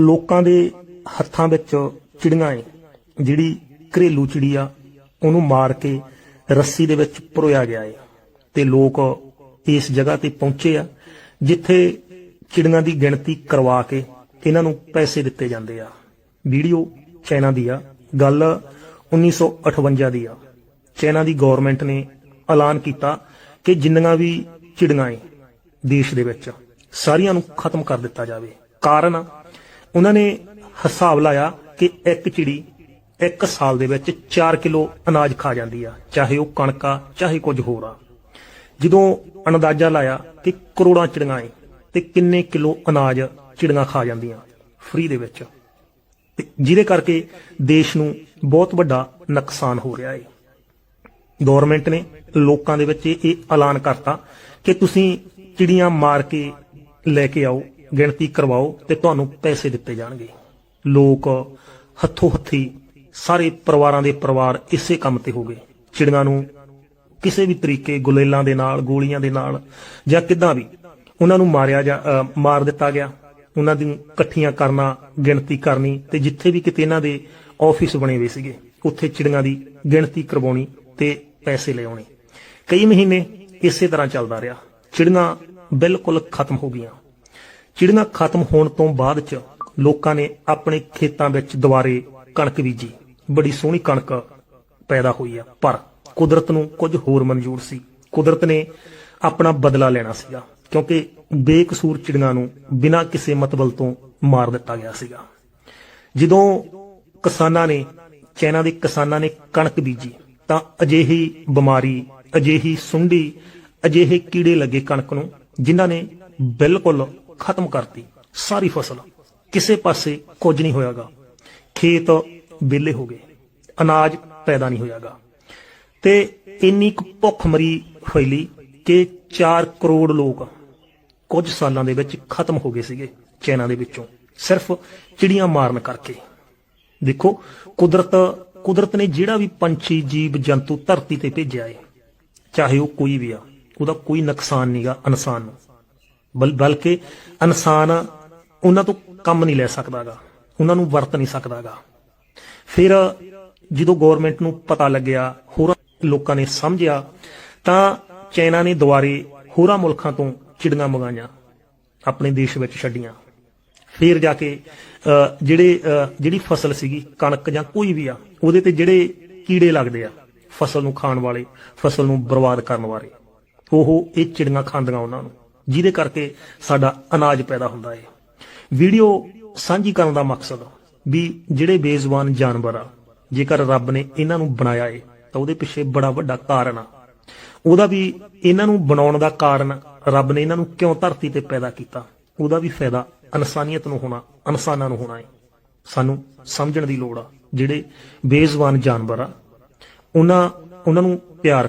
ਲੋਕਾਂ ਦੇ ਹੱਥਾਂ ਵਿੱਚ ਚਿੜੀਆਂ ਏ, ਜਿਹੜੀ ਘਰੇਲੂ ਚਿੜੀ ਆ ਉਹਨੂੰ ਮਾਰ ਕੇ ਰੱਸੀ ਦੇ ਵਿੱਚ ਪਰੋਇਆ ਗਿਆ ਏ। ਤੇ ਲੋਕ ਇਸ ਜਗ੍ਹਾ ਤੇ ਪਹੁੰਚੇ ਆ, ਜਿੱਥੇ ਚਿੜੀਆਂ ਦੀ ਗਿਣਤੀ ਕਰਵਾ ਕੇ ਇਹਨਾਂ ਨੂੰ ਪੈਸੇ ਦਿੱਤੇ ਜਾਂਦੇ ਆ। ਵੀਡੀਓ ਚਾਈਨਾ ਦੀ ਆ, ਗੱਲ 1958 ਦੀ ਆ। ਚਾਈਨਾ ਦੀ ਗਵਰਨਮੈਂਟ ਨੇ ਐਲਾਨ ਕੀਤਾ ਕਿ ਜਿੰਨੀਆਂ ਵੀ ਚਿੜੀਆਂ ਏ ਦੇਸ਼ ਦੇ ਵਿੱਚ, ਸਾਰੀਆਂ ਨੂੰ ਖਤਮ ਕਰ ਦਿੱਤਾ ਜਾਵੇ। ਕਾਰਨ ਉਹਨਾਂ ਨੇ ਹਿਸਾਬ ਲਾਇਆ ਕਿ ਇੱਕ ਚਿੜੀ ਇੱਕ ਸਾਲ ਦੇ ਵਿੱਚ 4 ਕਿਲੋ ਅਨਾਜ ਖਾ ਜਾਂਦੀ ਆ, ਚਾਹੇ ਉਹ ਕਣਕ ਆ, ਚਾਹੇ ਕੁਝ ਹੋਰ ਆ। ਜਦੋਂ ਅੰਦਾਜ਼ਾ ਲਾਇਆ ਕਿ ਕਰੋੜਾਂ ਚਿੜੀਆਂ ਏ ਤੇ ਕਿੰਨੇ ਕਿਲੋ ਅਨਾਜ ਚਿੜੀਆਂ ਖਾ ਜਾਂਦੀਆਂ ਫ੍ਰੀ ਦੇ ਵਿੱਚ, ਤੇ ਜਿਹਦੇ ਕਰਕੇ ਦੇਸ਼ ਨੂੰ ਬਹੁਤ ਵੱਡਾ ਨੁਕਸਾਨ ਹੋ ਰਿਹਾ ਏ। ਗਵਰਨਮੈਂਟ ਨੇ ਲੋਕਾਂ ਦੇ ਵਿੱਚ ਇਹ ਐਲਾਨ ਕਰਤਾ ਕਿ ਤੁਸੀਂ ਚਿੜੀਆਂ ਮਾਰ ਕੇ ਲੈ ਕੇ ਆਓ ਗਿਣਤੀ ਕਰਵਾਓ ਤੇ ਤੁਹਾਨੂੰ ਪੈਸੇ ਦਿੱਤੇ ਜਾਣਗੇ। ਲੋਕ ਹੱਥੋਂ ਹੱਥੀ ਸਾਰੇ ਪਰਿਵਾਰਾਂ ਦੇ ਪਰਿਵਾਰ ਇਸੇ ਕੰਮ ਤੇ ਹੋ ਗਏ। ਚਿੜੀਆਂ ਨੂੰ ਕਿਸੇ ਵੀ ਤਰੀਕੇ ਗੁਲੇਲਾਂ ਦੇ ਨਾਲ, ਗੋਲੀਆਂ ਦੇ ਨਾਲ ਜਾਂ ਕਿੱਦਾਂ ਵੀ ਉਹਨਾਂ ਨੂੰ ਮਾਰਿਆ ਜਾਂ ਮਾਰ ਦਿੱਤਾ ਗਿਆ। ਉਹਨਾਂ ਦੀ ਇਕੱਠੀਆਂ ਕਰਨਾ, ਗਿਣਤੀ ਕਰਨੀ ਤੇ ਜਿੱਥੇ ਵੀ ਕਿਤੇ ਇਹਨਾਂ ਦੇ ਆਫਿਸ ਬਣੇ ਹੋਏ ਸੀਗੇ, ਉੱਥੇ ਚਿੜੀਆਂ ਦੀ ਗਿਣਤੀ ਕਰਵਾਉਣੀ ਤੇ ਪੈਸੇ ਲੈ ਆਉਣੇ। ਕਈ ਮਹੀਨੇ ਇਸੇ ਤਰ੍ਹਾਂ ਚੱਲਦਾ ਰਿਹਾ। ਚਿੜੀਆਂ ਬਿਲਕੁਲ ਖਤਮ ਹੋ ਗਈਆਂ। ਚਿੜੀਆਂ ਖਤਮ ਹੋਣ ਤੋਂ ਬਾਅਦ ਚ ਲੋਕਾਂ ਨੇ ਆਪਣੇ ਖੇਤਾਂ ਵਿੱਚ ਦੁਬਾਰੇ ਕਣਕ ਬੀਜੀ। ਬੜੀ ਸੋਹਣੀ ਕਣਕ ਪੈਦਾ ਹੋਈ ਆ। ਪਰ ਕੁਦਰਤ ਨੂੰ ਕੁਝ ਹੋਰ ਮਨਜ਼ੂਰ ਸੀ। ਕੁਦਰਤ ਨੇ ਆਪਣਾ ਬਦਲਾ ਲੈਣਾ ਸੀਗਾ, ਕਿਉਂਕਿ ਬੇਕਸੂਰ ਚਿੜੀਆਂ ਨੂੰ ਬਿਨਾਂ ਕਿਸੇ ਮਤਲਬ ਤੋਂ ਮਾਰ ਦਿੱਤਾ ਗਿਆ ਸੀਗਾ। ਜਦੋਂ ਕਿਸਾਨਾਂ ਨੇ ਚਾਈਨਾ ਦੇ ਕਿਸਾਨਾਂ ਨੇ ਕਣਕ ਬੀਜੀ, ਤਾਂ ਅਜਿਹੀ ਬਿਮਾਰੀ, ਅਜਿਹੀ ਸੁੰਡੀ, ਅਜਿਹੇ ਕੀੜੇ ਲੱਗੇ ਕਣਕ ਨੂੰ, ਜਿਨ੍ਹਾਂ ਨੇ ਬਿਲਕੁਲ ਖਤਮ ਕਰਤੀ, ਸਾਰੀ ਫਸਲ। ਕਿਸੇ ਪਾਸੇ ਕੁਝ ਨਹੀਂ ਹੋਇਆਗਾ। ਖੇਤ, ਵਿਹਲੇ ਹੋ ਗਏ। ਅਨਾਜ ਪੈਦਾ ਨਹੀਂ ਹੋਇਆਗਾ। ਤੇ ਇੰਨੀ ਕੁ ਭੁੱਖਮਰੀ ਫੈਲੀ ਕਿ 4 ਕਰੋੜ ਲੋਕ ਕੁਝ ਸਾਲਾਂ ਦੇ ਵਿੱਚ ਖਤਮ ਹੋ ਗਏ ਸੀਗੇ ਚਾਈਨਾ ਦੇ ਵਿੱਚੋਂ, ਸਿਰਫ ਚਿੜੀਆਂ ਮਾਰਨ ਕਰਕੇ। ਦੇਖੋ, ਕੁਦਰਤ ਕੁਦਰਤ ਨੇ ਜਿਹੜਾ ਵੀ ਪੰਛੀ, ਜੀਵ, ਜੰਤੂ ਧਰਤੀ ਤੇ ਭੇਜਿਆ ਏ, ਚਾਹੇ ਉਹ ਕੋਈ ਵੀ ਆ, ਉਹਦਾ ਕੋਈ ਨੁਕਸਾਨ ਨਹੀਂਗਾ ਇਨਸਾਨ ਨੂੰ। ਬਲਕਿ ਇਨਸਾਨ ਉਹਨਾਂ ਤੋਂ ਕੰਮ ਨਹੀਂ ਲੈ ਸਕਦਾਗਾ, ਉਹਨਾਂ ਨੂੰ ਵਰਤ ਨਹੀਂ ਸਕਦਾਗਾ। ਫਿਰ ਜਦੋਂ ਗਵਰਨਮੈਂਟ ਨੂੰ ਪਤਾ ਲੱਗਿਆ, ਹੋਰਾਂ ਲੋਕਾਂ ਨੇ ਸਮਝਿਆ, ਤਾਂ ਚਾਈਨਾ ਨੇ ਦੁਬਾਰੇ ਹੋਰਾਂ ਮੁਲਕਾਂ ਤੋਂ ਚਿੜੀਆਂ ਮੰਗਾਈਆਂ, ਆਪਣੇ ਦੇਸ਼ ਵਿੱਚ ਛੱਡੀਆਂ। ਫਿਰ ਜਾ ਕੇ ਜਿਹੜੇ ਜਿਹੜੀ ਫਸਲ ਸੀਗੀ, ਕਣਕ ਜਾਂ ਕੋਈ ਵੀ ਆ, ਉਹਦੇ ਤੇ ਜਿਹੜੇ ਕੀੜੇ ਲੱਗਦੇ ਆ, ਫਸਲ ਨੂੰ ਖਾਣ ਵਾਲੇ, ਫਸਲ ਨੂੰ ਬਰਬਾਦ ਕਰਨ ਵਾਲੇ, ਉਹ ਇਹ ਚਿੜੀਆਂ ਖਾਂਦੀਆਂ ਉਹਨਾਂ ਨੂੰ। ਜਿਹਦੇ ਕਰਕੇ ਸਾਡਾ ਅਨਾਜ ਪੈਦਾ ਹੁੰਦਾ ਹੈ ਵੀਡੀਓ ਸਾਂਝੀ ਕਰਨ ਦਾ ਮਕਸਦ ਵੀ ਜਿਹੜੇ ਬੇਜ਼ਬਾਨ ਜਾਨਵਰ ਆ, ਜੇਕਰ ਰੱਬ ਨੇ ਇਹਨਾਂ ਨੂੰ ਬਣਾਇਆ ਏ, ਤਾਂ ਉਹਦੇ ਪਿੱਛੇ ਬੜਾ ਵੱਡਾ ਕਾਰਨ ਆ। ਉਹਦਾ ਵੀ ਇਹਨਾਂ ਨੂੰ ਬਣਾਉਣ ਦਾ ਕਾਰਨ ਰੱਬ ਨੇ ਇਹਨਾਂ ਨੂੰ ਕਿਉਂ ਧਰਤੀ ਤੇ ਪੈਦਾ ਕੀਤਾ? ਉਹਦਾ ਵੀ ਫਾਇਦਾ ਇਨਸਾਨੀਅਤ ਨੂੰ ਹੋਣਾ, ਇਨਸਾਨਾਂ ਨੂੰ ਹੋਣਾ ਏ। ਸਾਨੂੰ ਸਮਝਣ ਦੀ ਲੋੜ ਆ। ਜਿਹੜੇ ਬੇਜ਼ਬਾਨ ਜਾਨਵਰ ਆ, ਉਹਨਾਂ ਉਹਨਾਂ ਨੂੰ ਪਿਆਰ